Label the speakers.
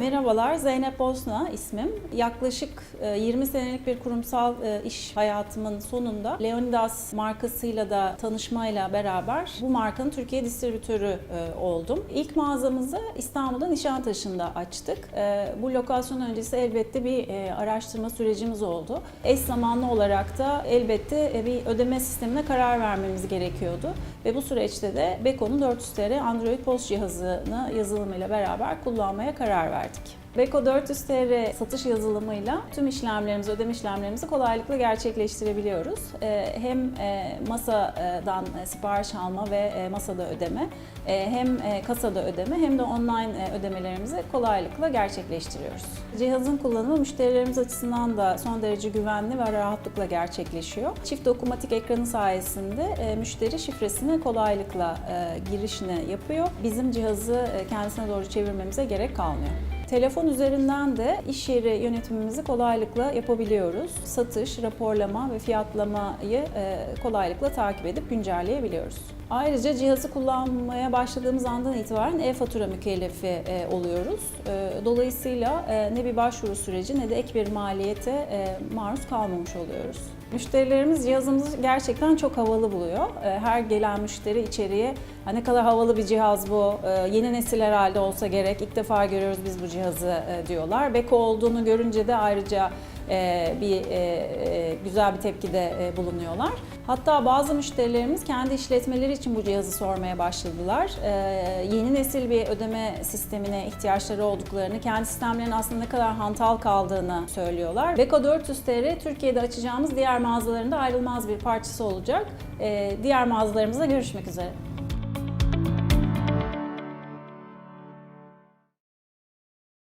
Speaker 1: Merhabalar, Zeynep Bosna ismim. Yaklaşık e, 20 senelik bir kurumsal e, iş hayatımın sonunda Leonidas markasıyla da tanışmayla beraber bu markanın Türkiye distribütörü e, oldum. İlk mağazamızı İstanbul'da Nişantaşı'nda açtık. E, Bu lokasyon öncesi elbette bir e, araştırma sürecimiz oldu. Eş zamanlı olarak da elbette e, bir ödeme sistemine karar vermemiz gerekiyordu. Ve bu süreçte de Beko'nun 400 TR Android POS cihazını yazılımıyla beraber kullanmaya karar verdik. Beko 400 TR satış yazılımıyla tüm işlemlerimizi, ödeme işlemlerimizi kolaylıkla gerçekleştirebiliyoruz. Ee, Hem e, masadan e, sipariş alma ve e, masada ödeme, hem kasada ödeme hem de online ödemelerimizi kolaylıkla gerçekleştiriyoruz. Cihazın kullanımı müşterilerimiz açısından da son derece güvenli ve rahatlıkla gerçekleşiyor. Çift dokunmatik ekranı sayesinde müşteri şifresini kolaylıkla girişini yapıyor. Bizim cihazı kendisine doğru çevirmemize gerek kalmıyor. Telefon üzerinden de iş yeri yönetimimizi kolaylıkla yapabiliyoruz. Satış, raporlama ve fiyatlamayı e, kolaylıkla takip edip güncelleyebiliyoruz. Ayrıca cihazı kullanmaya başladığımız andan itibaren e-fatura mükellefi e, oluyoruz. E, Dolayısıyla ne bir başvuru süreci ne de ek bir maliyete maruz kalmamış oluyoruz. Müşterilerimiz cihazımızı gerçekten çok havalı buluyor. Her gelen müşteri içeriye "Ha, ne kadar havalı bir cihaz bu, yeni nesil herhalde olsa gerek, ilk defa görüyoruz biz bu cihazı e, diyorlar. Beko olduğunu görünce de ayrıca e, bir e, güzel bir tepkide bulunuyorlar. Hatta bazı müşterilerimiz kendi işletmeleri için bu cihazı sormaya başladılar. Yeni nesil bir ödeme sistemine ihtiyaçları olduklarını, kendi sistemlerinin aslında ne kadar hantal kaldığını söylüyorlar. Beko 400 TR Türkiye'de açacağımız diğer mağazalarında ayrılmaz bir parçası olacak. Diğer mağazalarımızda görüşmek üzere.